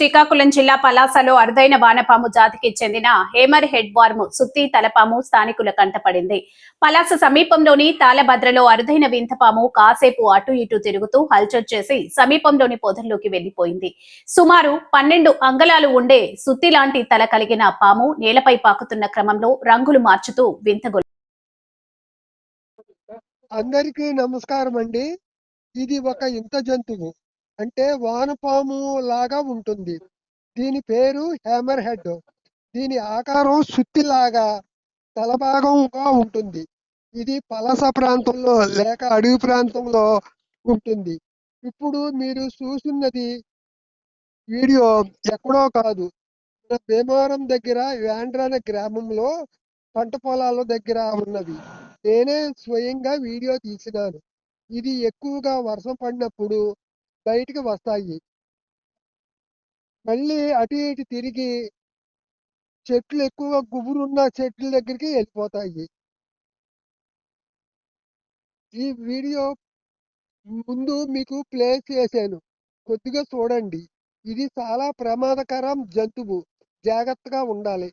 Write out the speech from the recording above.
శ్రీకాకుళం జిల్లా పలాసలో అరుదైన వానపాము జాతికి చెందిన హేమర్ హెడ్ వార్మ్ సుత్తి తలపాము స్థానికుల కంటపడింది పలాస సమీపంలోని తాళభద్రలో అరుదైన వింతపాము కాసేపు అటు ఇటు తిరుగుతూ హల్చల్ చేసి సమీపంలోని పొదల్లోకి వెళ్ళిపోయింది సుమారు పన్నెండు అంగళాలు ఉండే సుత్తి లాంటి తల కలిగిన పాము నేలపై పాకుతున్న క్రమంలో రంగులు మార్చుతూ వింతగొల్ అందరికీ నమస్కారం అండి ఇది ఒక ఇంత జంతువు. అంటే వానపాము లాగా ఉంటుంది. దీని పేరు హ్యామర్ హెడ్ దీని ఆకారం సుత్తిలాగా తలభాగంగా ఉంటుంది. ఇది పలస ప్రాంతంలో లేక అడవి ప్రాంతంలో ఉంటుంది. ఇప్పుడు మీరు చూస్తున్నది వీడియో ఎక్కడో కాదు. మన భీమవరం దగ్గర వ్యాండ్ర అనే గ్రామంలో పంట పొలాల దగ్గర ఉన్నది. నేనే స్వయంగా వీడియో తీసినాను. ఇది ఎక్కువగా వర్షం పడినప్పుడు బయటికి వస్తాయి. మళ్ళీ అటు ఇటు తిరిగి చెట్లు ఎక్కువ గుబురున్న చెట్ల దగ్గరికి వెళ్ళిపోతాయి. ఈ వీడియో ముందు మీకు ప్లే చేశాను. కొద్దిగా చూడండి. ఇది చాలా ప్రమాదకరం జంతువు. జాగ్రత్తగా ఉండాలి.